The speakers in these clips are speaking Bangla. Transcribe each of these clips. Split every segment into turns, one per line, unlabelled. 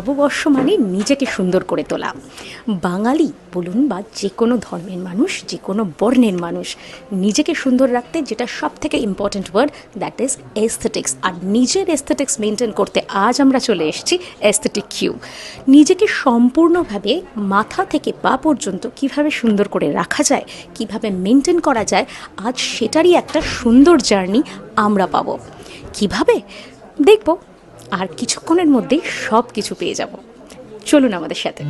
নববর্ষ মানে নিজেকে সুন্দর করে তোলা। বাঙালি বলুন বা যে কোনো ধর্মের মানুষ, যে কোনো বর্ণের মানুষ, নিজেকে সুন্দর রাখতে যেটা সব থেকে important word that is aesthetics আর নিজের এস্থেটিক্স মেনটেন করতে আজ আমরা চলে এসেছি এস্থেটিক কিউ নিজেকে সম্পূর্ণভাবে মাথা থেকে পা পর্যন্ত কীভাবে সুন্দর করে রাখা যায়, কীভাবে মেনটেন করা যায়, আজ সেটারই একটা সুন্দর জার্নি আমরা পাবো। কীভাবে? দেখব আর কিছুক্ষণের মধ্যেই সব কিছু পেয়ে যাব। চলুন আমাদের সাথে।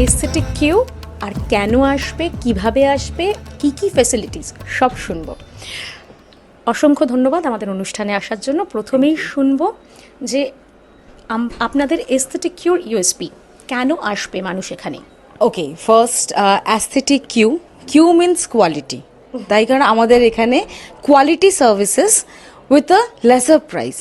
এস্থেটিক কিউ আর কেন আসবে কীভাবে আসবে কি কি ফ্যাসিলিটিস সব শুনব। অসংখ্য ধন্যবাদ আমাদের অনুষ্ঠানে আসার জন্য। প্রথমেই শুনব যে আপনাদের এস্থেটিক কিউর ইউএসপি কেন আসবে মানুষ এখানে?
Okay first aesthetic Q Q means quality তাই কারণ আমাদের এখানে quality services with a lesser price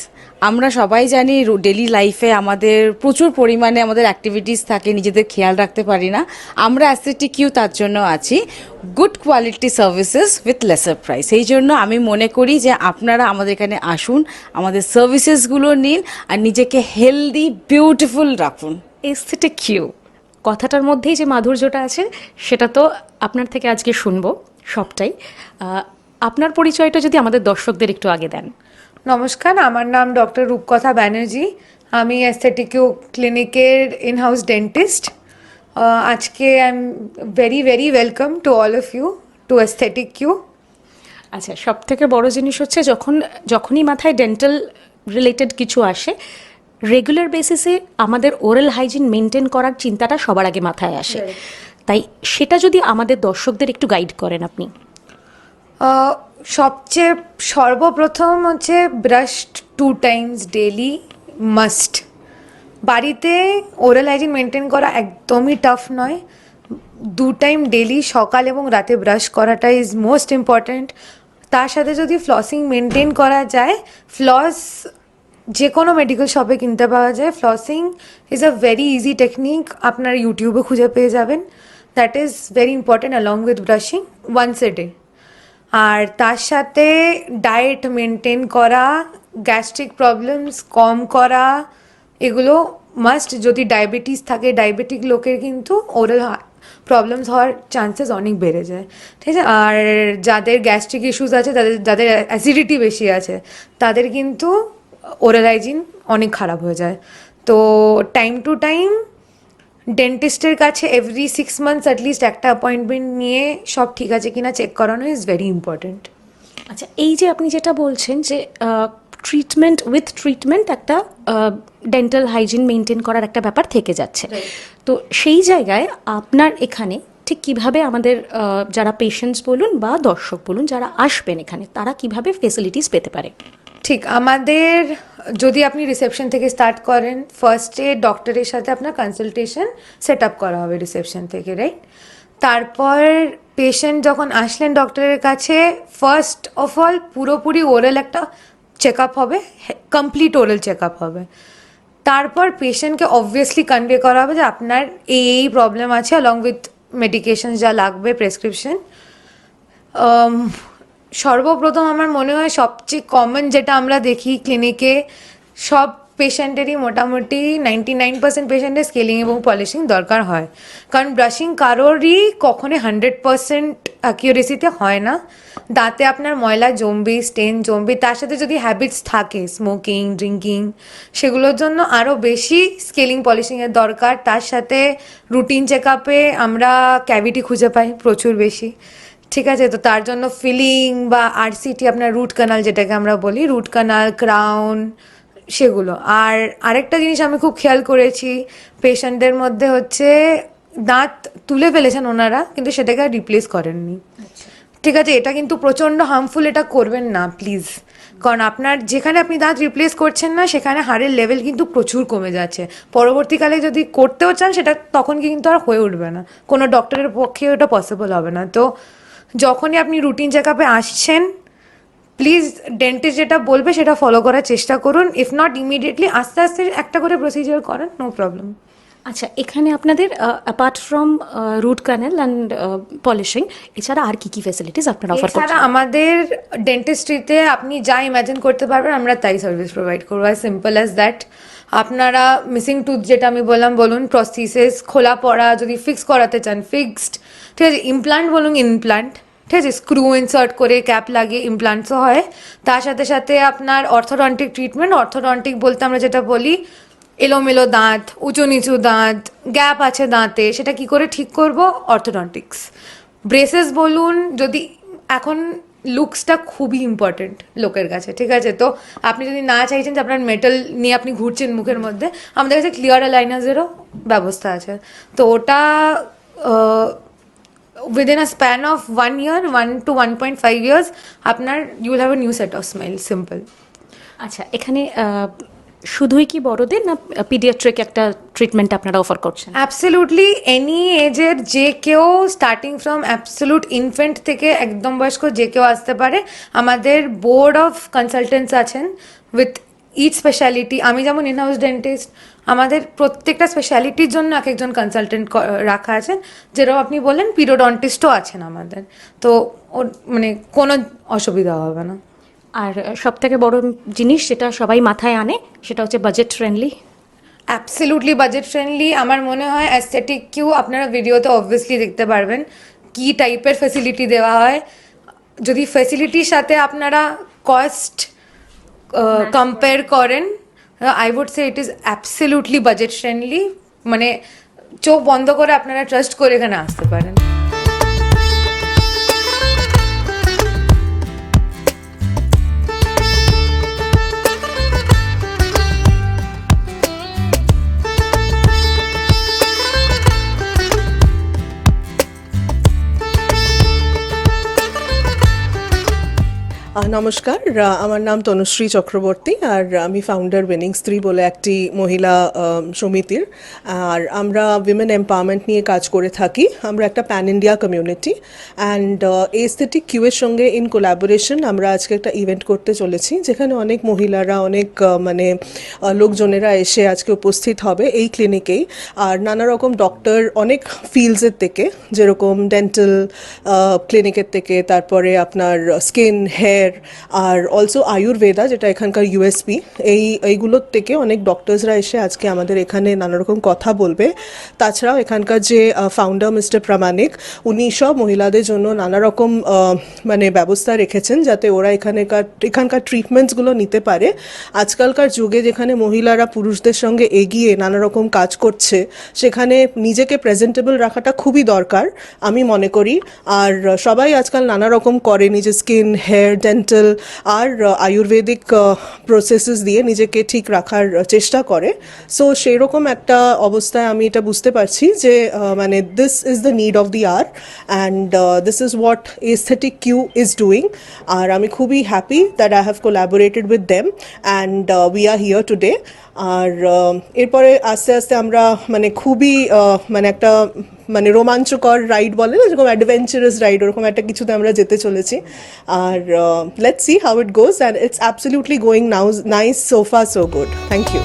আমরা সবাই জানি ডেলি লাইফে আমাদের প্রচুর পরিমাণে আমাদের অ্যাক্টিভিটিস থাকে, নিজেদের খেয়াল রাখতে পারি না। আমরা অ্যাস্থেটিক কিউ তার জন্য আছি। Good quality services with lesser price এই জন্য আমি মনে করি যে আপনারা আমাদের এখানে আসুন, আমাদের সার্ভিসেসগুলো নিন আর নিজেকে হেলদি বিউটিফুল রাখুন।
এস্থেটিক কিউ কথাটার মধ্যেই যে মাধুর্যটা আছে, সেটা তো আপনার থেকে আজকে শুনব সবটাই। আপনার পরিচয়টা যদি আমাদের দর্শকদের একটু আগে দেন।
নমস্কার আমার নাম ডক্টর রূপকথা ব্যানার্জি। আমি অ্যাস্থেটিকিউ ক্লিনিকের ইন হাউস ডেন্টিস্ট আজকে I am very very welcome to all of you to aesthetic Q
আচ্ছা সব থেকে বড় জিনিস হচ্ছে যখন যখনই মাথায় ডেন্টাল রিলেটেড কিছু আসে রেগুলার বেসিসে আমাদের ওরাল হাইজিন মেনটেন করার চিন্তাটা সবার আগে মাথায় আসে। তাই সেটা যদি আমাদের দর্শকদের একটু গাইড করেন আপনি।
সবচেয়ে সর্বপ্রথম হচ্ছে brush two times daily must বাড়িতে ওরাল হাইজিন মেনটেন করা একদমই টাফ নয়। দু টাইম ডেলি সকাল এবং রাতে ব্রাশ করাটা ইজ মোস্ট ইম্পর্ট্যান্ট তার সাথে যদি ফ্লসিং মেনটেন করা যায় ফ্লস যে কোনো মেডিকেল শপে কিনতে পাওয়া যায়। Flossing is a very easy technique আপনার ইউটিউবে খুঁজে পেয়ে যাবেন। That is very important along with brushing once a day আর তার সাথে ডায়েট মেনটেন করা গ্যাস্ট্রিক প্রবলেমস কম করা, এগুলো মাস্ট যদি ডায়াবেটিস থাকে ডায়াবেটিক লোকের কিন্তু ওরাল প্রবলেমস হওয়ার চান্সেস অনেক বেড়ে যায়, ঠিক আছে? আর যাদের গ্যাস্ট্রিক ইস্যুস আছে, তাদের, যাদের অ্যাসিডিটি বেশি আছে, তাদের কিন্তু ওরাল হাইজিন অনেক খারাপ হয়ে যায়। তো টাইম টু টাইম ডেন্টিস্টের কাছে every six months at least একটা অ্যাপয়েন্টমেন্ট নিয়ে সব ঠিক আছে কিনা চেক করানো ইজ ভেরি ইম্পর্ট্যান্ট
আচ্ছা এই যে আপনি যেটা বলছেন যে ট্রিটমেন্ট উইথ ট্রিটমেন্ট একটা ডেন্টাল হাইজিন মেনটেন করার একটা ব্যাপার থেকে যাচ্ছে। তো সেই জায়গায় আপনার এখানে ঠিক কীভাবে আমাদের যারা পেশেন্টস বলুন বা দর্শক বলুন যারা আসবেন এখানে তারা কীভাবে ফেসিলিটিস পেতে পারে?
ঠিক আমাদের যদি আপনি রিসেপশন থেকে স্টার্ট করেন ফার্স্টে ডক্টরের সাথে আপনার কনসালটেশন সেট আপ করা হবে রিসেপশন থেকে রাইট তারপর পেশেন্ট যখন আসলেন ডক্টরের কাছে ফার্স্ট অফ অল পুরোপুরি ওরাল একটা চেক আপ হবে কমপ্লিট ওরাল চেক আপ হবে। তারপর পেশেন্টকে অবভিয়াসলি কনভে করা হবে যে আপনার এই এই প্রবলেম আছে অলং উইথ মেডিকেশন যা লাগবে প্রেসক্রিপশন সর্বপ্রথম আমার মনে হয় সবচেয়ে কমন যেটা আমরা দেখি ক্লিনিকে সব পেশেন্টেরই মোটামুটি নাইনটি নাইন পার্সেন্ট পেশেন্টের স্কেলিং এবং পলিশিং দরকার হয়। কারণ ব্রাশিং কারোরই কখনোই হান্ড্রেড পার্সেন্ট অ্যাকিউরেসিতে হয় না। দাঁতে আপনার ময়লা জমবে স্টেন জমবে, তার সাথে যদি হ্যাবিটস থাকে স্মোকিং ড্রিঙ্কিং সেগুলোর জন্য আরও বেশি স্কেলিং পলিশিংয়ের দরকার। তার সাথে রুটিন চেক আপে আমরা ক্যাভিটি খুঁজে পাই প্রচুর বেশি। ঠিক আছে তো তার জন্য ফিলিং বা আরসিটি আপনার রুট কানাল যেটাকে আমরা বলি রুট কানাল ক্রাউন সেগুলো। আর আরেকটা জিনিস আমি খুব খেয়াল করেছি পেশেন্টদের মধ্যে হচ্ছে দাঁত তুলে ফেলেছেন ওনারা কিন্তু সেটাকে আর রিপ্লেস করেননি। ঠিক আছে এটা কিন্তু প্রচণ্ড হার্মফুল এটা করবেন না প্লিজ কারণ আপনার যেখানে আপনি দাঁত রিপ্লেস করছেন না সেখানে হাড়ের লেভেল কিন্তু প্রচুর কমে যাচ্ছে। পরবর্তীকালে যদি করতেও চান সেটা তখন কিন্তু আর হয়ে উঠবে না। কোনো ডক্টরের পক্ষে ওটা পসিবল হবে না। তো যখনই আপনি রুটিন চেক আপে আসছেন প্লিজ ডেন্টিস্ট যেটা বলবে সেটা ফলো করার চেষ্টা করুন। ইফ নট ইমিডিয়েটলি আস্তে আস্তে একটা করে প্রসিজার করেন নো প্রবলেম
আচ্ছা এখানে আপনাদের apart from root canal and polishing এছাড়া আর কি কি ফ্যাসিলিটিস আপনারা অফার করছেন?
আমাদের ডেন্টিস্ট্রিতে আপনি যা ইমাজিন করতে পারবেন আমরা তাই সার্ভিস প্রোভাইড করব অ্যাজ সিম্পল অ্যাজ দ্যাট আপনারা মিসিং টুথ যেটা আমি বললাম, বলুন প্রসিসেস খোলা পড়া, যদি ফিক্স করাতে চান ফিক্সড ঠিক আছে? ইমপ্লান্ট বলুন ইমপ্লান্ট ঠিক আছে? স্ক্রু ইনসার্ট করে ক্যাপ লাগিয়ে ইমপ্লান্টসও হয়। তার সাথে সাথে আপনার অর্থোডন্টিক ট্রিটমেন্ট অর্থোডন্টিক বলতে আমরা যেটা বলি, এলোমেলো দাঁত, উঁচু নিচু দাঁত গ্যাপ আছে দাঁতে, সেটা কি করে ঠিক করব? অর্থোডন্টিক্স ব্রেসেস বলুন, যদি এখন লুকসটা খুবই ইম্পর্টেন্ট লোকের কাছে, ঠিক আছে? তো আপনি যদি না চাইছেন যে আপনার মেটাল নিয়ে আপনি ঘুরছেন মুখের মধ্যে, আমাদের কাছে ক্লিয়ার অ্যালাইনার্সেরও ব্যবস্থা আছে। তো ওটা within a span of one year one two one point five years আপনার you will have a new set of smile simple
আচ্ছা এখানে শুধুই কি বড়দের না পিডিয়াট্রিক একটা ট্রিটমেন্ট আপনারা অফার করছেন?
অ্যাবসলিউটলি এনি এজের যে কেউ স্টার্টিং ফ্রম অ্যাবসলুট ইনফেন্ট থেকে একদম বয়স্ক যে কেউ আসতে পারে, আমাদের বোর্ড অফ কনসালটেন্টস আছেন উইথ ইচ স্পেশালিটি আমি যেমন ইন হাউস ডেন্টিস্ট আমাদের প্রত্যেকটা স্পেশালিটির জন্য এক একজন কনসালটেন্ট রাখা আছেন, যেরকম আপনি বললেন পিরোডন্টিস্টও আছেন আমাদের। তো মানে কোনো অসুবিধা হবে না।
আর সব থেকে বড় জিনিস যেটা সবাই মাথায় আনে সেটা হচ্ছে budget friendly
absolutely budget friendly আমার মনে হয় অ্যাস্থেটিক কিউ আপনারা ভিডিওতে অবভিয়াসলি দেখতে পারবেন কি টাইপের ফেসিলিটি দেওয়া হয়। যদি ফেসিলিটির সাথে আপনারা কস্ট কম্পেয়ার করেন I would say it is absolutely budget friendly মানে চোখ বন্ধ করে আপনারা ট্রাস্ট করে এখানে আসতে পারেন।
নমস্কার। আমার নাম তনুশ্রী চক্রবর্তী আর আমি ফাউন্ডার উইনিং স্ত্রী বলে একটি মহিলা সমিতির। আর আমরা উইমেন এম্পাওয়ারমেন্ট নিয়ে কাজ করে থাকি। আমরা একটা pan India community and aesthetic কিউয়ের সঙ্গে ইন কোলাবোরেশন আমরা আজকে একটা ইভেন্ট করতে চলেছি, যেখানে অনেক মহিলারা, অনেক মানে লোকজনেরা এসে আজকে উপস্থিত হবে এই ক্লিনিকেই আর নানা রকম ডক্টর অনেক ফিল্ডসের থেকে, যেরকম ডেন্টাল ক্লিনিকের থেকে, তারপরে আপনার স্কিন হেয়ার আর অলসো আয়ুর্বেদা যেটা এখানকার ইউএসপি এই এইগুলোর থেকে অনেক ডক্টরসরা এসে আজকে আমাদের এখানে নানা রকম কথা বলবে। তাছাড়াও এখানকার যে ফাউন্ডার মিস্টার প্রামাণিক উনি সব মহিলাদের জন্য নানা রকম আহ, মানে ব্যবস্থা রেখেছেন যাতে ওরা এখানেকার এখানকার ট্রিটমেন্টসগুলো নিতে পারে। আজকালকার যুগে যেখানে মহিলারা পুরুষদের সঙ্গে এগিয়ে নানা রকম কাজ করছে সেখানে নিজেকে প্রেজেন্টেবল রাখাটা খুবই দরকার আমি মনে করি। আর সবাই আজকাল নানা রকম করে নিজের স্কিন হেয়ার ডেন্টাল আর আয়ুর্বেদিক প্রসেসেস দিয়ে নিজেকে ঠিক রাখার চেষ্টা করে। সো সেই রকম একটা অবস্থায় আমি এটা বুঝতে পারছি যে মানে this is the need of the hour and this is what aesthetic Q is doing আর আমি খুবই happy that I have collaborated with them and we are here today আর এরপরে আস্তে আস্তে আমরা মানে খুবই মানে একটা মানে রোমাঞ্চকর রাইড বলে না যেরকম অ্যাডভেঞ্চারাস রাইড ওরকম একটা কিছুতে আমরা যেতে চলেছি আর let's see how it goes and it's absolutely going now nice sofa so good thank you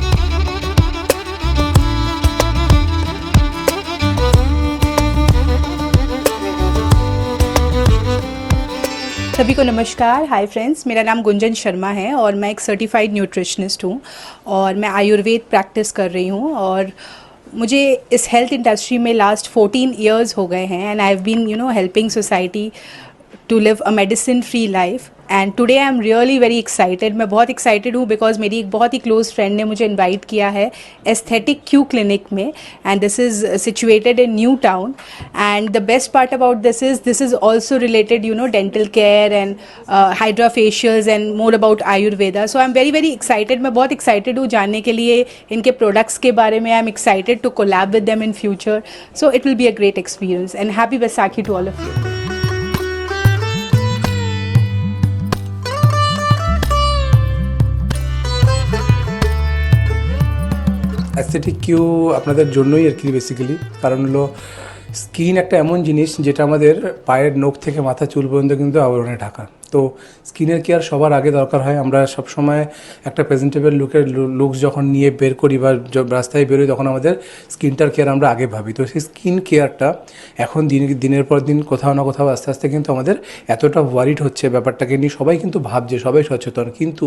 सभी को नमस्कार हाय फ्रेंड्स मेरा नाम गुंजन शर्मा है और मैं एक सर्टिफाइड न्यूट्रिशनिस्ट हूँ और मैं आयुर्वेद प्रैक्टिस कर रही हूँ और मुझे इस हेल्थ इंडस्ट्री में लास्ट 14 इयर्स हो गए हैं and I have been you know helping society to live a medicine free life and today I am really very excited मैं बहुत एक्साइटेड हूँ बिकॉज़ मेरी एक बहुत ही क्लोज फ्रेंड ने मुझे इनवाइट किया है एस्थेटिक क्यू क्लिनिक में and this is situated in new town and the best part about this is this is also related you know dental care and hydra facials and more about Ayurveda so I am very very excited मैं बहुत एक्साइटेड हूँ जानने के लिए इनके प्रोडक्ट्स के बारे में. I am excited to collab with them in future so it will be a great experience and happy Baisakhi to all of you
aesthetic Q আপনাদের জন্যই আর কি বেসিক্যালি কারণ হলো স্কিন একটা এমন জিনিস যেটা আমাদের পায়ের নখ থেকে মাথা চুল পর্যন্ত কিন্তু আবরণে ঢাকা। তো স্কিনের কেয়ার সবার আগে দরকার হয়? আমরা সবসময় একটা প্রেজেন্টেবল লুকের লুকস যখন নিয়ে বের করি বা রাস্তায় বেরোই, তখন আমাদের স্কিনটার কেয়ার আমরা আগে ভাবি। তো সেই স্কিন কেয়ারটা এখন দিন, দিনের পর দিন কোথাও না কোথাও আস্তে আস্তে কিন্তু আমাদের এতটা ওয়ারিড হচ্ছে ব্যাপারটাকে নিয়ে। সবাই কিন্তু ভাবছে, সবাই সচেতন। কিন্তু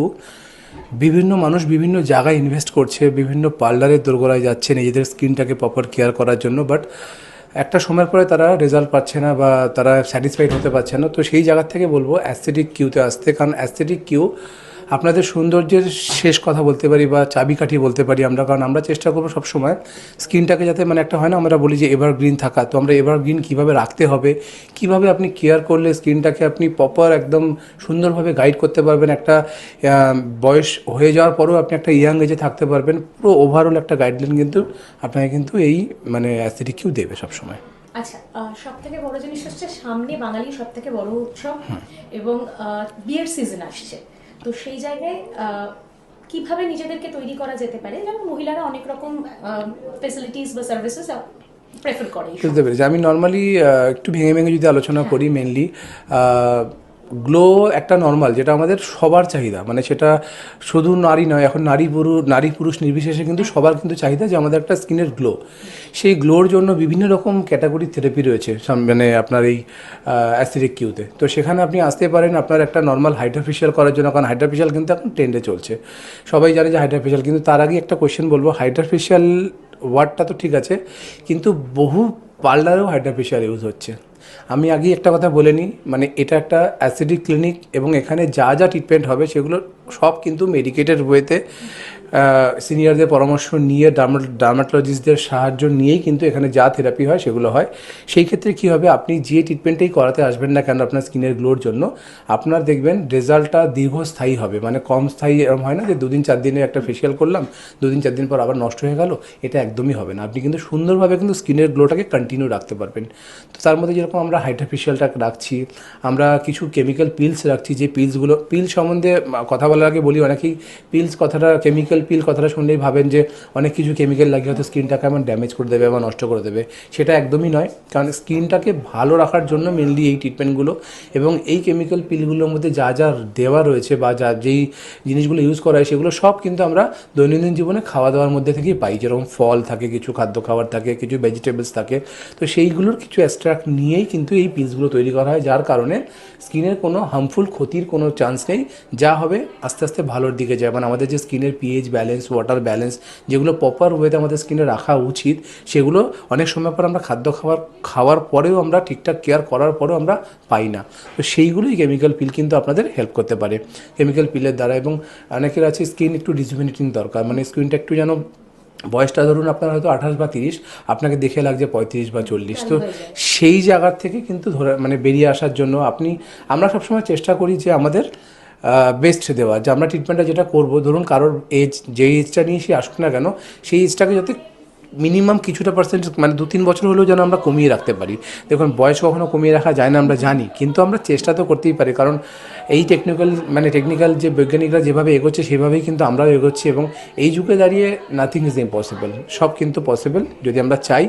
বিভিন্ন মানুষ বিভিন্ন জায়গায় ইনভেস্ট করছে, বিভিন্ন পার্লারের দোরগোড়ায় যাচ্ছে, নিজেদের স্কিনটাকে প্রপার কেয়ার করার জন্য বাট একটা সময়ের পরে তারা রেজাল্ট পাচ্ছে না বা তারা স্যাটিসফাইড হতে পারছে না। তো সেই জায়গার থেকে বলব অ্যাস্থেটিক কিউতে আসতে, কারণ অ্যাস্থেটিক কিউ আপনাদের সৌন্দর্যের শেষ কথা বলতে পারি বা চাবিকাঠি বলতে পারি আমরা কারণ আমরা চেষ্টা করব সবসময় স্কিনটাকে যাতে মানে একটা হয় না আমরা বলি যে এভারগ্রিন থাকা। তো আমরা এভারগ্রিন কীভাবে রাখতে হবে কীভাবে আপনি কেয়ার করলে স্কিনটাকে আপনি প্রপার একদম সুন্দরভাবে গাইড করতে পারবেন একটা বয়স হয়ে যাওয়ার পরেও আপনি একটা ইয়াং এজে থাকতে পারবেন পুরো ওভারঅল একটা গাইডলাইন কিন্তু আপনাকে কিন্তু এই মানে অ্যাসিডিক কিউ দেবে সবসময়।
আচ্ছা সব থেকে বড় জিনিস হচ্ছে সামনে বাঙালির সব থেকে বড় উৎসব এবং বিয়ের সিজন আসছে। তো সেই জায়গায় কীভাবে নিজেদেরকে তৈরি করা যেতে পারে? যেমন মহিলারা অনেক রকম ফেসিলিটিস বা সার্ভিসেস প্রেফার করে
বুঝতে পেরেছি। আমি নর্মালি একটু ভেঙে ভেঙে যদি আলোচনা করি মেনলি গ্লো একটা নর্মাল যেটা আমাদের সবার চাহিদা। মানে সেটা শুধু নারী নয়, এখন নারী পুরুষ নারী পুরুষ নির্বিশেষে কিন্তু সবার কিন্তু চাহিদা যে আমাদের একটা স্কিনের গ্লো সেই গ্লোর জন্য বিভিন্ন রকম ক্যাটাগরি থেরাপি রয়েছে মানে আপনার এই অ্যাসিডিক কিউতে তো। সেখানে আপনি আসতে পারেন আপনার একটা নর্মাল হাইড্রাফেশিয়াল করার জন্য, কারণ হাইড্রাফেশিয়াল কিন্তু এখন ট্রেন্ডে চলছে। সবাই জানে যে হাইড্রাফেশিয়াল কিন্তু তার আগে একটা কোয়েশ্চেন বলব হাইড্রাফেশিয়াল ওয়ার্ডটা তো ঠিক আছে, কিন্তু বহু পার্লারেও হাইড্রাফেশিয়াল ইউজ হচ্ছে। আমি আগে একটা কথা বলে নিই মানে এটা একটা অ্যাসিডিক ক্লিনিক এবং এখানে যা যা ট্রিটমেন্ট হবে সেগুলো সব কিন্তু মেডিকেটের ওয়েতে সিনিয়রদের পরামর্শ নিয়ে ডার্মাটোলজিস্টদের সাহায্য নিয়েই কিন্তু এখানে যা থেরাপি হয় সেগুলো হয়। সেই ক্ষেত্রে কী হবে? আপনি যে ট্রিটমেন্টেই করাতে আসবেন না কেন আপনার স্কিনের গ্লোর জন্য, আপনার দেখবেন রেজাল্টটা দীর্ঘস্থায়ী হবে। মানে কম স্থায়ী এরকম হয় না যে দুদিন, চার দিনে একটা ফেসিয়াল করলাম, দুদিন, চার দিন পর আবার নষ্ট হয়ে গেল, এটা একদমই হবে না। আপনি কিন্তু সুন্দরভাবে কিন্তু স্কিনের গ্লোটাকে কন্টিনিউ রাখতে পারবেন। তো তার মধ্যে যেরকম আমরা হাইড্রাফেশিয়ালটা রাখছি, আমরা কিছু কেমিক্যাল পিলস রাখছি, যে পিলসগুলো পিল সম্বন্ধে কথা বলার আগে বলি, অনেকেই পিলস কথাটা কেমিক্যাল পিল কথাটা শুনলেই ভাবেন যে অনেক কিছু কেমিক্যাল লাগিয়ে হয়তো স্কিনটাকে এমন ড্যামেজ করে দেবে বা নষ্ট করে দেবে। সেটা একদমই নয়, কারণ স্কিনটাকে ভালো রাখার জন্য মেনলি এই ট্রিটমেন্টগুলো এবং এই কেমিক্যাল পিলগুলোর মধ্যে যা যা দেওয়া রয়েছে বা যা যেই জিনিসগুলো ইউজ করা হয় সেগুলো সব কিন্তু আমরা দৈনন্দিন জীবনে খাওয়া দাওয়ার মধ্যে থেকেই পাই। যেরকম ফল থাকে, কিছু খাদ্য খাবার থাকে, কিছু ভেজিটেবলস থাকে। তো সেইগুলোর কিছু অ্যাস্ট্রাক্ট নিয়েই কিন্তু এই পিলসগুলো তৈরি করা হয়, যার কারণে স্কিনের কোনো হার্মফুল ক্ষতির কোনো চান্স নেই। যা হবে আস্তে আস্তে ভালোর দিকে যায়। মানে আমাদের যে স্কিনের পিএইচ ব্যালেন্স ওয়াটার ব্যালেন্স যেগুলো প্রপার ওয়েতে আমাদের স্কিনে রাখা উচিত সেগুলো অনেক সময় পর আমরা খাদ্য খাবার খাওয়ার পরেও আমরা ঠিকঠাক কেয়ার করার পরেও আমরা পাই না। তো সেইগুলোই কেমিক্যাল পিল কিন্তু আপনাদের হেল্প করতে পারে। কেমিক্যাল পিলের দ্বারা এবং অনেকের আছে স্কিন একটু রিজুমিনেটিং দরকার মানে স্কিনটা একটু যেন বয়সটা ধরুন আপনার হয়তো আঠাশ বা তিরিশ আপনাকে দেখে লাগছে পঁয়ত্রিশ বা চল্লিশ। তো সেই জায়গার থেকে কিন্তু ধরে মানে বেরিয়ে আসার জন্য আপনি আমরা সবসময় চেষ্টা করি যে আমাদের বেস্ট দেওয়া। যে আমরা ট্রিটমেন্টটা যেটা করব, ধরুন কারোর এজ যে এজটা নিয়ে সে আসুক না কেন, সেই এজটাকে যাতে মিনিমাম কিছুটা পার্সেন্ট মানে দু তিন বছর হলেও যেন আমরা কমিয়ে রাখতে পারি। দেখুন, বয়স কখনো কমিয়ে রাখা যায় না, আমরা জানি, কিন্তু আমরা চেষ্টা তো করতেই পারি, কারণ এই টেকনিক্যাল মানে টেকনিক্যাল যে বৈজ্ঞানিকরা যেভাবে এগোচ্ছে, সেভাবেই কিন্তু আমরাও এগোচ্ছি এবং এই যুগে দাঁড়িয়ে নাথিং ইজ ইম্পসিবল সব কিন্তু পসিবল যদি আমরা চাই।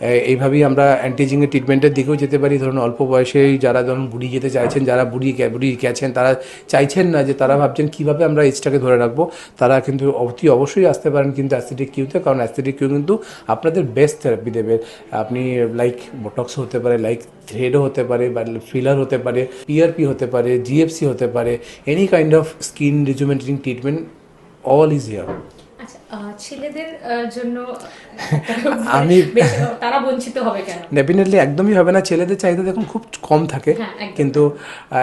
এইভাবেই আমরা অ্যান্টিজিংয়ের ট্রিটমেন্টের দিকেও যেতে পারি। ধরুন, অল্প বয়সেই যারা ধরুন বুড়ি যেতে চাইছেন, যারা বুড়ি গে- বুড়ি গেছেন, তারা চাইছেন না যে তারা ভাবছেন কীভাবে আমরা এজটাকে ধরে রাখব। তারা কিন্তু অতি অবশ্যই আসতে পারেন কিন্তু অ্যাসিডিক কিউতে কারণ অ্যাসিডিক কিউ কিন্তু আপনাদের বেস্ট থেরাপি দেবে। আপনি লাইক বোটক্স হতে পারে লাইক থ্রেডও হতে পারে, বা ফিলার হতে পারে পিআরপি হতে পারে জিএফসি হতে পারে any kind of skin rejuvenating treatment all is here
আচ্ছা ছেলেদের জন্য
আমি-
তারা বঞ্চিত হবে কেন?
ডেফিনেটলি একদমই হবে না। ছেলেদের চাহিদা দেখুন খুব কম থাকে।
হ্যাঁ,
কিন্তু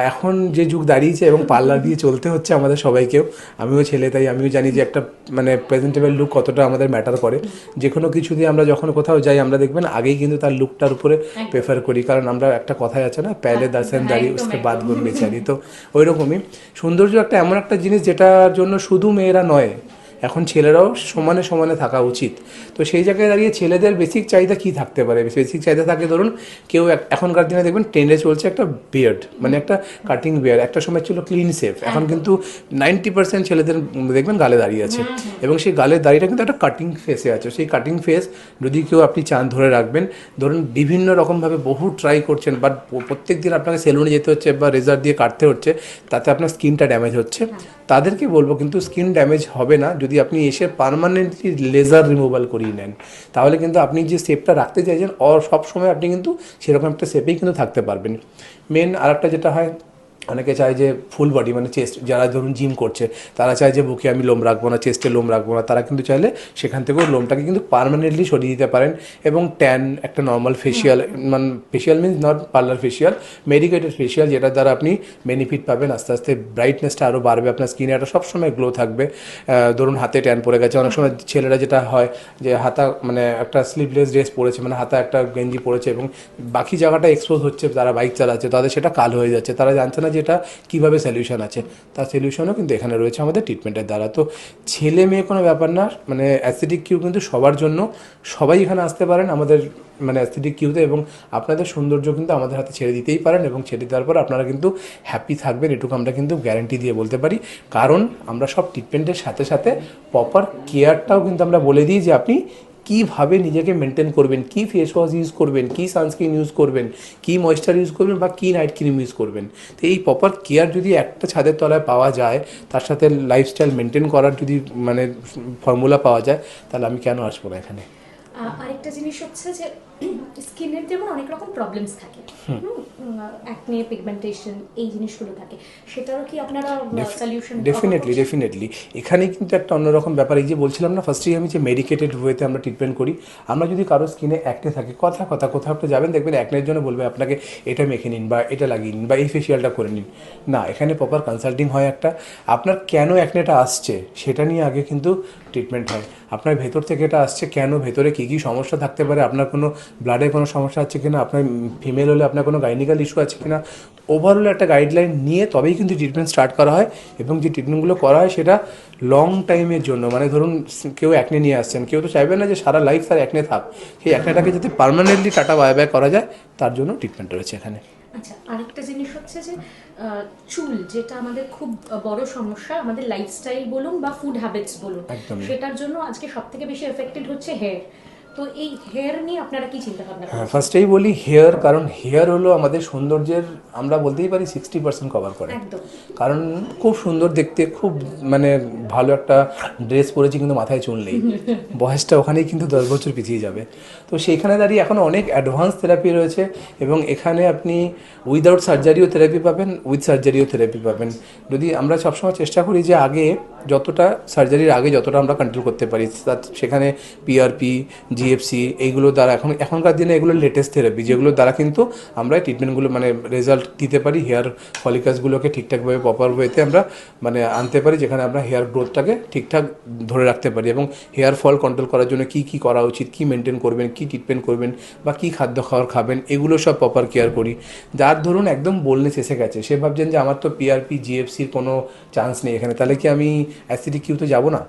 এখন যে যুগ দাঁড়িয়েছে এবং পার্লার দিয়ে চলতে হচ্ছে আমাদের সবাইকেও আমিও ছেলে তাই আমিও জানি যে একটা মানে প্রেজেন্টেবল লুক কতটা আমাদের ম্যাটার করে। যে কোনো কিছু দিয়ে আমরা যখন কোথাও যাই আমরা দেখবেন আগেই কিন্তু তার লুকটার উপরে প্রেফার করি। কারণ আমরা একটা কথাই আছে না প্যালে দার্সেন দাঁড়িয়ে
একদম,
উসকে বাদ গুন বেচারি তো ওই রকমই সৌন্দর্য একটা এমন একটা জিনিস যেটার জন্য শুধু মেয়েরা নয় এখন ছেলেরাও সমানে সমানে থাকা উচিত। তো সেই জায়গায় দাঁড়িয়ে ছেলেদের বেসিক চাহিদা কি থাকতে পারে? বেসিক চাহিদা থাকে ধরুন কেউ এখনকার দিনে দেখবেন ট্রেন্ডে চলছে একটা বিয়ার্ড মানে একটা কাটিং বিয়ার্ড একটা সময় ছিল ক্লিন সেফ এখন কিন্তু নাইনটি পার্সেন্ট ছেলেদের দেখবেন গালে দাঁড়িয়ে আছে। এবং সেই গালের দাড়িটা কিন্তু একটা কাটিং ফেসে আছে। সেই কাটিং ফেস যদি কেউ আপনি চান ধরে রাখবেন ধরুন বিভিন্ন রকমভাবে বহু ট্রাই করছেন বাট প্রত্যেক দিন আপনাকে সেলুনে যেতে হচ্ছে বা রেজার দিয়ে কাটতে হচ্ছে তাতে আপনার স্কিনটা ড্যামেজ হচ্ছে। তাদেরকে বলব কিন্তু স্কিন ড্যামেজ হবে না। যদি আপনি এসে পারমানেন্টলি লেজার রিমুভাল করিয়ে নেন, তাহলে কিন্তু আপনি যে সেপটা রাখতে চাইছেন, অ, সবসময় আপনি কিন্তু সেরকম একটা সেপেই কিন্তু থাকতে পারবেন। মেন আরেকটা যেটা হয় অনেকে চায় যে ফুল বডি মানে চেস্ট যারা ধরুন জিম করছে, তারা চায় যে বুকে আমি লোম রাখব না চেস্টে লোম রাখব না, তারা কিন্তু চাইলে সেখান থেকেও লোমটাকে কিন্তু পার্মানেন্টলি সরিয়ে দিতে পারেন এবং ট্যান একটা নর্মাল ফেসিয়াল মানে facial means not parlour facial medicated facial যেটা দ্বারা আপনি বেনিফিট পাবেন, আস্তে আস্তে ব্রাইটনেসটা আরও বাড়বে, আপনার স্কিনে একটা সবসময় গ্লো থাকবে। ধরুন হাতে ট্যান পড়ে গেছে, অনেক সময় ছেলেরা যেটা হয় যে হাতা মানে একটা স্লিভলেস ড্রেস পরেছে মানে হাতা একটা গেঞ্জি পরেছে এবং বাকি জায়গাটা এক্সপোজ হচ্ছে, তারা বাইক চালাচ্ছে, তাদের সেটা কাল হয়ে যাচ্ছে, তারা জানছে না যে এটা কীভাবে সলিউশন আছে? তার সলিউশনও কিন্তু এখানে রয়েছে আমাদের ট্রিটমেন্টের দ্বারা। তো ছেলে মেয়ে কোনো ব্যাপার না মানে অ্যাসিডিক কিউ কিন্তু সবার জন্য। সবাই এখানে আসতে পারেন আমাদের মানে অ্যাসিডিক কিউতে এবং আপনাদের সৌন্দর্য কিন্তু আমাদের হাতে ছেড়ে দিতেই পারেন এবং ছেড়ে দেওয়ার পর আপনারা কিন্তু হ্যাপি থাকবেন, এটুকু আমরা কিন্তু গ্যারান্টি দিয়ে বলতে পারি। কারণ আমরা সব ট্রিটমেন্টের সাথে সাথে প্রপার কেয়ারটাও কিন্তু আমরা বলে দিই যে আপনি কীভাবে নিজেকে মেনটেন করবেন? কি ফেস ওয়াশ ইউজ করবেন? কি সানস্ক্রিন ইউজ করবেন? কি ময়েশ্চার ইউজ করবেন বা কি নাইট ক্রিম ইউজ করবেন? তো এই প্রপার কেয়ার যদি একটা ছাদের তলায় পাওয়া যায়, তার সাথে লাইফস্টাইল মেনটেন করার যদি মানে ফর্মুলা পাওয়া যায়, তাহলে আমি কেন আসব না এখানে?
আরেকটা জিনিস হচ্ছে যে স্কিনের যেমন অনেক রকম প্রবলেমস থাকে। অ্যাকনে পিগমেন্টেশন এই জিনিসগুলো থাকে। সেটারও কি আপনারা সলিউশন
ডেফিনেটলি ডেফিনেটলি এখানে কিন্তু একটা অন্যরকম ব্যাপার এই যে বলছিলাম না ফার্স্টেই আমি যে মেডিকেটেড ওয়েতে আমরা ট্রিটমেন্ট করি আমরা যদি কারও স্কিনে অ্যাকনে থাকে কথা কথা কোথাও একটা যাবেন দেখবেন অ্যাকনের জন্য বলবে আপনাকে এটা মেখে নিন বা এটা লাগিয়ে নিন বা এই ফেসিয়ালটা করে নিন। না এখানে প্রপার কনসাল্টিং হয় একটা। আপনার কেন অ্যাকনেটা আসছে সেটা নিয়ে আগে কিন্তু ট্রিটমেন্ট হয়। আপনার ভেতর থেকে এটা আসছে কেন? ভেতরে কী কী সমস্যা থাকতে পারে? আপনার কোনো ব্লাডে কোনো সমস্যা আছে কিনা? আপনার ফিমেল হলে আপনার কোনো গাইনিক্যাল ইস্যু আছে কিনা? ওভারঅল একটা গাইডলাইন নিয়ে তবেই কিন্তু ট্রিটমেন্ট স্টার্ট করা হয় এবং যে ট্রিটমেন্টগুলো করা হয় সেটা লং টাইমের জন্য। মানে ধরুন, কেউ অ্যাকনে নিয়ে আসছেন, কেউ তো চাইবে না যে সারা লাইফ তার অ্যাকনে থাক। সেই অ্যাকনেটাকে যাতে পার্মানেন্টলি টাটা বাই করা যায়, তার জন্য ট্রিটমেন্ট রয়েছে এখানে।
আচ্ছা আরেকটা জিনিস হচ্ছে যে আহ, চুল যেটা আমাদের খুব বড় সমস্যা আমাদের লাইফস্টাইল বলুন বা ফুড হ্যাবিটস বলুন সেটার জন্য আজকে সব থেকে বেশি এফেক্টেড হচ্ছে হেয়ার তো এই হেয়ার নিয়ে আপনারা কি চিন্তা ভাবনা
হ্যাঁ ফার্স্টেই বলি হেয়ার কারণ হেয়ার হলো আমাদের সৌন্দর্যের আমরা বলতেই পারি সিক্সটি পার্সেন্ট কভার করে। কারণ খুব সুন্দর দেখতে খুব মানে ভালো একটা ড্রেস পরেছি কিন্তু মাথায় চুল নেই। বয়সটা ওখানেই কিন্তু দশ বছর পিছিয়ে যাবে। তো সেইখানে দাঁড়িয়ে এখন অনেক অ্যাডভান্স থেরাপি রয়েছে এবং এখানে আপনি উইদাউট সার্জারিও থেরাপি পাবেন উইথ সার্জারিও থেরাপি পাবেন। যদি আমরা সবসময় চেষ্টা করি যে আগে যতটা সার্জারির আগে যতটা আমরা কন্ট্রোল করতে পারি সেখানে পিআরপি জিএফসি এইগুলো দ্বারা এখন, এখনকার দিনে এগুলো লেটেস্ট থেরাপি যেগুলো দ্বারা কিন্তু আমরা ট্রিটমেন্টগুলো মানে রেজাল্ট দিতে পারি হেয়ার ফলিকাসগুলোকে ঠিকঠাকভাবে প্রপার ওয়েতে আমরা মানে আনতে পারি, যেখানে আমরা হেয়ার গ্রোথটাকে ঠিকঠাক ধরে রাখতে পারি এবং হেয়ার ফল কন্ট্রোল করার জন্য কি কি করা উচিত, কি মেনটেন করবেন, কি ট্রিটমেন্ট করবেন বা কি খাদ্য খাওয়ার খাবেন, এগুলো সব প্রপার কেয়ার করি। যার ধরুন একদম বললে এসে গেছে, সে ভাবছেন যে আমার তো পিআরপি জিএফসির কোনো চান্স নেই এখানে, তাহলে কি আমি অ্যাসিডিক কিউতে যাব না?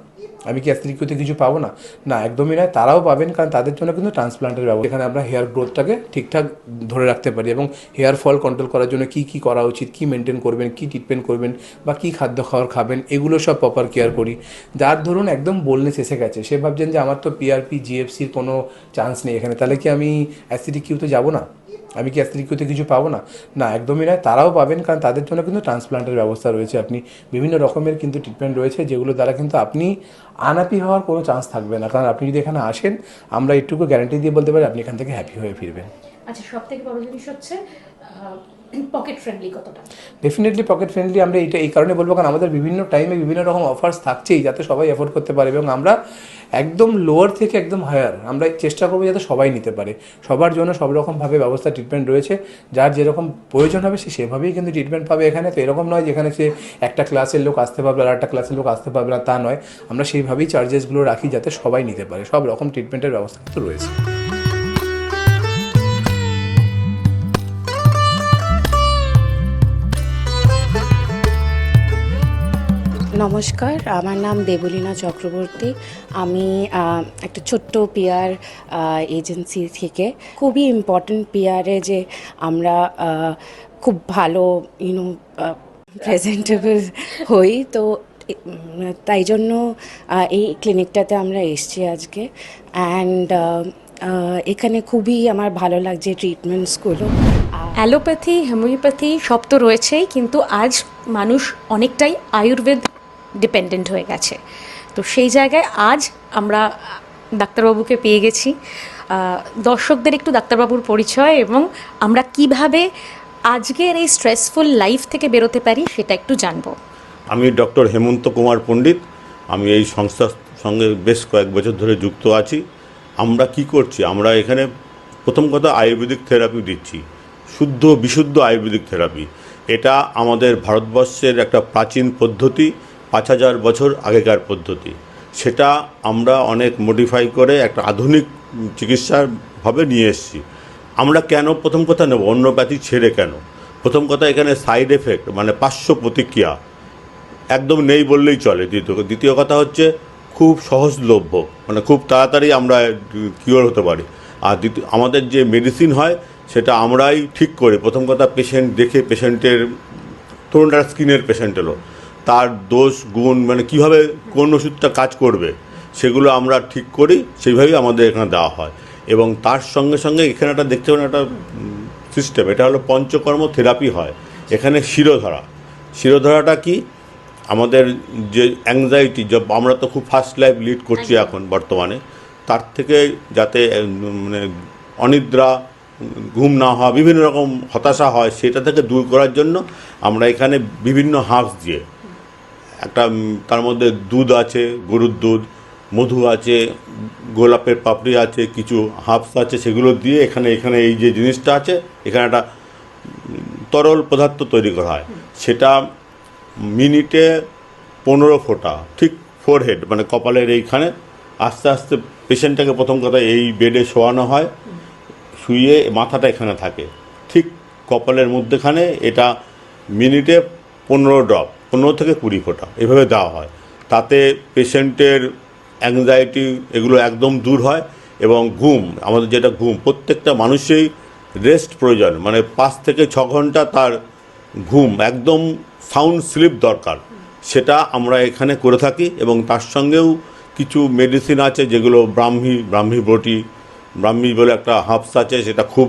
আমি কি অ্যাসিডিক কিউতে কিছু পাবো না? না, একদমই নয়। তারাও পাবেন, কারণ তাদের জন্য কিন্তু ট্রান্সপ্লান্টের ব্যবস্থা। এখানে আমরা হেয়ার গ্রোথটাকে ঠিকঠাক ধরে রাখতে পারি এবং হেয়ার ফল কন্ট্রোল করার জন্য কি কি করা উচিত, কি মেনটেন করবেন, কি ট্রিটমেন্ট করবেন বা কি খাদ্য খাবার খাবেন, এগুলো সব প্রপার কেয়ার করি। যার ধরুন একদম বলনেস এসে গেছে, সে ভাবছেন যে আমার তো পিআরপি জিএফসির কোনো চান্স নেই এখানে। তাহলে কি আমি অ্যাসিডিক কিউতে যাব না? আমি কি অ্যাসিডিক কিউতে কিছু পাবো না? না, একদমই নয়। তারাও পাবেন, কারণ তাদের জন্য কিন্তু ট্রান্সপ্লান্টের ব্যবস্থা রয়েছে। আপনি বিভিন্ন রকমের কিন্তু ট্রিটমেন্ট রয়েছে, যেগুলো দ্বারা কিন্তু আপনি আনাপি হওয়ার কোনো চান্স থাকবে না। কারণ আপনি যদি এখানে আসেন, আমরা একটুকু গ্যারান্টি দিয়ে বলতে পারি, আপনি এখান থেকে হ্যাপি হয়ে ফিরবেন।
আচ্ছা সব থেকে বড় জিনিস হচ্ছে পকেট ফ্রেন্ডলি কতটা?
ডেফিনেটলি পকেট ফ্রেন্ডলি আমরা এটা এই কারণে বলব, কারণ আমাদের বিভিন্ন টাইমে বিভিন্ন রকম অফার্স থাকছেই যাতে সবাই অ্যাফোর্ড করতে পারে এবং আমরা একদম লোয়ার থেকে একদম হায়ার আমরা চেষ্টা করব যাতে সবাই নিতে পারে। সবার জন্য সব রকমভাবে ব্যবস্থা ট্রিটমেন্ট রয়েছে। যার যেরকম প্রয়োজন হবে সে সেভাবেই কিন্তু ট্রিটমেন্ট পাবে এখানে। তো এরকম নয় যেখানে সে একটা ক্লাসের লোক আসতে পারবে আর একটা ক্লাসের লোক আসতে পারবে না, তা নয়। আমরা সেইভাবেই চার্জেসগুলো রাখি যাতে সবাই নিতে পারে। সব রকম ট্রিটমেন্টের ব্যবস্থা কিন্তু রয়েছে।
নমস্কার, আমার নাম দেবলীনা চক্রবর্তী। আমি একটা ছোট্ট পিয়ার এজেন্সি থেকে। খুবই ইম্পর্ট্যান্ট পিয়ারে যে আমরা খুব ভালো ইউনো প্রেজেন্টেবল হই। তো তাই জন্য এই ক্লিনিকটাতে আমরা এসেছি আজকে। অ্যান্ড এখানে খুবই আমার ভালো লাগছে ট্রিটমেন্টসগুলো
অ্যালোপ্যাথি হোমিওপ্যাথি সব তো রয়েছেই, কিন্তু আজ মানুষ অনেকটাই আয়ুর্বেদ ডিপেন্ডেন্ট হয়ে গেছে। তো সেই জায়গায় আজ আমরা ডাক্তারবাবুকে পেয়ে গেছি। দর্শকদের একটু ডাক্তারবাবুর পরিচয় এবং আমরা কীভাবে আজকের এই স্ট্রেসফুল লাইফ থেকে বেরোতে পারি সেটা একটু জানব।
আমি ডক্টর হেমন্ত কুমার পণ্ডিত। আমি এই সংস্থার সঙ্গে বেশ কয়েক বছর ধরে যুক্ত আছি। আমরা কি করছি? আমরা এখানে প্রথম কথা আয়ুর্বেদিক থেরাপি দিচ্ছি। শুদ্ধ, বিশুদ্ধ আয়ুর্বেদিক থেরাপি এটা আমাদের ভারতবর্ষের একটা প্রাচীন পদ্ধতি। পাঁচ হাজার বছর আগেকার পদ্ধতি। সেটা আমরা অনেক মডিফাই করে একটা আধুনিক চিকিৎসার ভাবে নিয়ে এসেছি। আমরা কেন প্রথম কথা নেব? অন্যপ্যাথি ছেড়ে কেন? প্রথম কথা এখানে সাইড এফেক্ট মানে পার্শ্ব প্রতিক্রিয়া। একদম নেই বললেই চলে। দ্বিতীয় দ্বিতীয় কথা হচ্ছে খুব সহজলভ্য। মানে খুব তাড়াতাড়ি আমরা কিওর হতে পারি। আর দ্বিতীয়, আমাদের যে মেডিসিন হয়, সেটা আমরাই ঠিক করি। প্রথম কথা পেশেন্ট দেখে পেশেন্টের একটা স্কিনের পেশেন্ট এলো। তার দোষ গুণ মানে কীভাবে কোন ওষুধটা কাজ করবে সেগুলো আমরা ঠিক করি সেইভাবেই আমাদের এখানে দেওয়া হয়। এবং তার সঙ্গে সঙ্গে এখানে একটা দেখতে পাবেন একটা সিস্টেম এটা হলো পঞ্চকর্ম থেরাপি হয়। এখানে শিরোধরা। শিরোধরাটা কি? আমাদের যে অ্যাংজাইটি আমরা তো খুব ফার্স্ট লাইফ লিড করছি এখন বর্তমানে তার থেকে যাতে মানে অনিদ্রা ঘুম না হওয়া বিভিন্ন রকম হতাশা হয় সেটা থেকে দূর করার জন্য আমরা এখানে বিভিন্ন হাঁস দিয়ে একটা তার মধ্যে দুধ আছে, গরুর দুধ, মধু আছে, গোলাপের পাপড়ি আছে, কিছু হাফস আছে, সেগুলো দিয়ে এখানে এখানে এই যে জিনিসটা আছে, এখানে একটা তরল পদার্থ তৈরি করা হয়। সেটা মিনিটে পনেরো ফোঁটা, ঠিক ফোরহেড মানে কপালের এইখানে আস্তে আস্তে পেশেন্টটাকে প্রথম কথা এই বেডে শোয়ানো হয়, শুয়ে মাথাটা এখানে থাকে। ঠিক কপালের মধ্যেখানে এটা মিনিটে পনেরো ড্রপ। পনেরো থেকে কুড়ি ফোঁটা, এভাবে দেওয়া হয়। তাতে পেশেন্টের অ্যাংজাইটি এগুলো একদম দূর হয় এবং ঘুম, আমাদের যেটা ঘুম, প্রত্যেকটা মানুষেই রেস্ট প্রয়োজন। মানে পাঁচ থেকে ছ ঘণ্টা তার ঘুম, একদম সাউন্ড স্লিপ দরকার। সেটা আমরা এখানে করে থাকি এবং তার সঙ্গেও কিছু মেডিসিন আছে যেগুলো ব্রাহ্মী ব্রাহ্মী বটি, ব্রাহ্মী বলে একটা হাফস আছে, সেটা খুব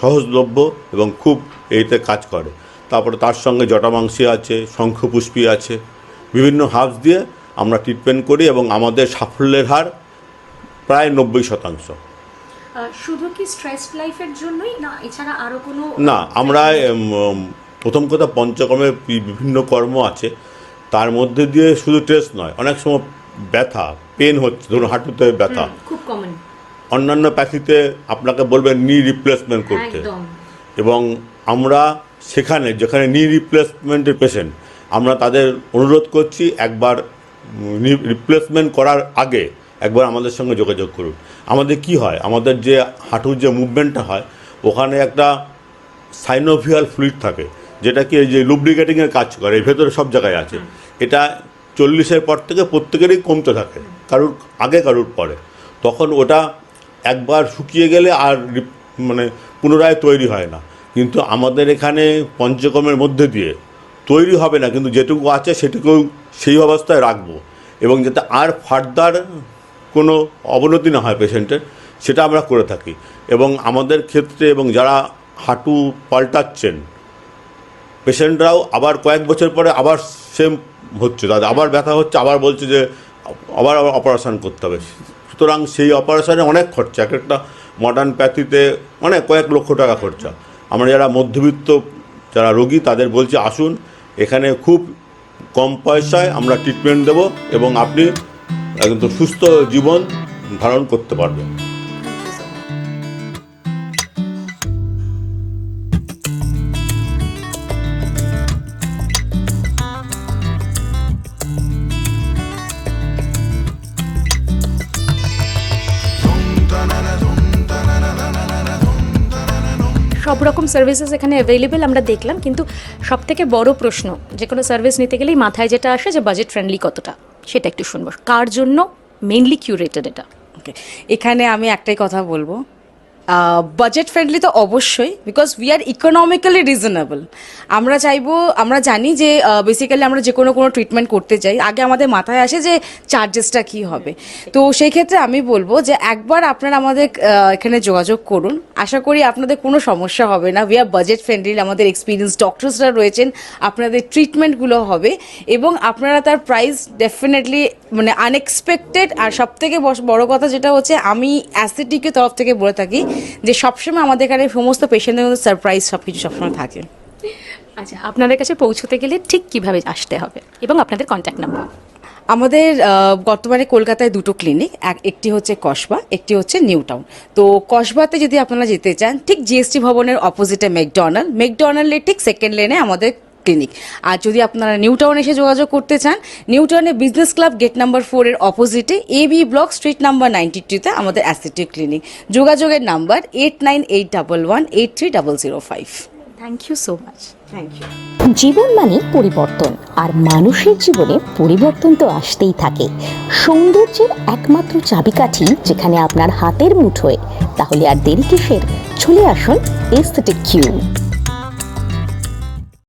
সহজলভ্য এবং খুব এইতে কাজ করে। তারপরে তার সঙ্গে জটামাংসী আছে শঙ্খপুষ্পী আছে বিভিন্ন হাফস দিয়ে আমরা ট্রিটমেন্ট করি এবং আমাদের সাফল্যের হার প্রায় নব্বই শতাংশ।
শুধু কি স্ট্রেস লাইফের জন্যই না এছাড়া আরও কোনো
না আমরা প্রথম কথা পঞ্চকর্মের বিভিন্ন কর্ম আছে তার মধ্যে দিয়ে শুধু টেস্ট নয় অনেক সময় ব্যথা পেন হচ্ছে ধরুন হাঁটুতে ব্যথা।
খুব কমন
অন্যান্য প্যাথিতে আপনাকে বলবেন নি রিপ্লেসমেন্ট করতে। এবং আমরা সেখানে, যেখানে নি রিপ্লেসমেন্টের পেশেন্ট আমরা তাদের অনুরোধ করছি একবার রিপ্লেসমেন্ট করার আগে একবার আমাদের সঙ্গে যোগাযোগ করুন। আমাদের কি হয়, আমাদের যে হাঁটুর যে মুভমেন্টটা হয়, ওখানে একটা সাইনোভিয়াল ফ্লুইড থাকে, যেটা কি যে লুব্রিকেটিংয়ের কাজ করে এর ভেতরে সব জায়গায় আছে। এটা চল্লিশের পর থেকে প্রত্যেকেরই কমতে থাকে, কারুর, আগে কারুর পরে। তখন ওটা একবার শুকিয়ে গেলে আর মানে পুনরায় তৈরি হয় না। কিন্তু আমাদের এখানে পঞ্চকর্মের মধ্যে দিয়ে তৈরি হবে না, কিন্তু যেটুকু আছে সেটুকু সেই অবস্থায় রাখব। এবং যাতে আর ফার্দার কোনো অবনতি না হয় পেশেন্টের, সেটা আমরা করে থাকি। এবং আমাদের ক্ষেত্রে এবং যারা হাঁটু পাল্টাচ্ছেন, পেশেন্টরাও আবার কয়েক বছর পরে আবার সেম হচ্ছে। তাদের আবার ব্যথা হচ্ছে, আবার বলছে যে আবার আবার অপারেশন করতে হবে। সুতরাং সেই অপারেশানে অনেক খরচা, এক একটা মডার্ন প্যাথিতে অনেক, কয়েক লক্ষ টাকা খরচা। আমরা যারা মধ্যবিত্ত, যারা রোগী, তাদের বলছি, আসুন, এখানে খুব কম পয়সায় আমরা ট্রিটমেন্ট দেব এবং আপনি একদম সুস্থ জীবন ধারণ করতে পারবেন।
সব রকম সার্ভিসেস এখানে অ্যাভেলেবেল আমরা দেখলাম, কিন্তু সব থেকে বড় প্রশ্ন, যে কোনো সার্ভিস নিতে গেলেই মাথায় যেটা আসে যে বাজেট ফ্রেন্ডলি কতটা, সেটা একটু শুনব। কার জন্য? মেনলি কিউরেটেড এটা।
ওকে এখানে আমি একটাই কথা বলব বাজেট ফ্রেন্ডলি তো অবশ্যই because we are economically reasonable আমরা চাইব আমরা জানি যে বেসিক্যালি আমরা যে কোনো কোনো ট্রিটমেন্ট করতে চাই। আগে আমাদের মাথায় আসে যে চার্জেসটা কী হবে। তো সেই ক্ষেত্রে আমি বলব যে একবার আপনারা আমাদের এখানে যোগাযোগ করুন। আশা করি আপনাদের কোনো সমস্যা হবে না। উই আর বাজেট ফ্রেন্ডলি আমাদের এক্সপিরিয়েন্স ডক্টরসরা রয়েছেন আপনাদের ট্রিটমেন্টগুলো হবে। এবং আপনারা তার প্রাইস ডেফিনেটলি মানে আনএক্সপেক্টেড আর সব থেকে বড় কথা যেটা হচ্ছে আমি অ্যাসিডিকের তরফ থেকে বলে থাকি যে সবসময় আমাদের এখানে সমস্ত পেশেন্টদের মধ্যে সারপ্রাইজ সব কিছু সবসময় থাকে।
আচ্ছা আপনাদের কাছে পৌঁছতে গেলে ঠিক কীভাবে আসতে হবে? এবং আপনাদের কন্ট্যাক্ট নাম্বার
আমাদের বর্তমানে কলকাতায় দুটো ক্লিনিক এক একটি হচ্ছে কসবা একটি হচ্ছে নিউ টাউন। তো কসবাতে যদি আপনারা যেতে চান ঠিক জিএসটি ভবনের অপোজিটে ম্যাকডোনাল্ড ম্যাকডোনাল্ডের ঠিক সেকেন্ড লেনে আমাদের ক্লিনিক আর যদি আপনারা নিউ টাউন এসে যোগাযোগ করতে চান নিউ টাউনে বিজনেস ক্লাব গেট নাম্বার ফোরের অপোজিটে A B block street number ninety টুতে আমাদের অ্যাসিটিক ক্লিনিক যোগাযোগের number eight nine eight double one eight three double zero five
thank you so much
thank you
জীবন মানে পরিবর্তন আর মানুষের জীবনে পরিবর্তন তো আসতেই থাকে। সৌন্দর্যের একমাত্র চাবিকাঠি যেখানে আপনার হাতের মুঠোয়। তাহলে আর দেরি কিসের? চলে আসুন এস্থেটিক কিউ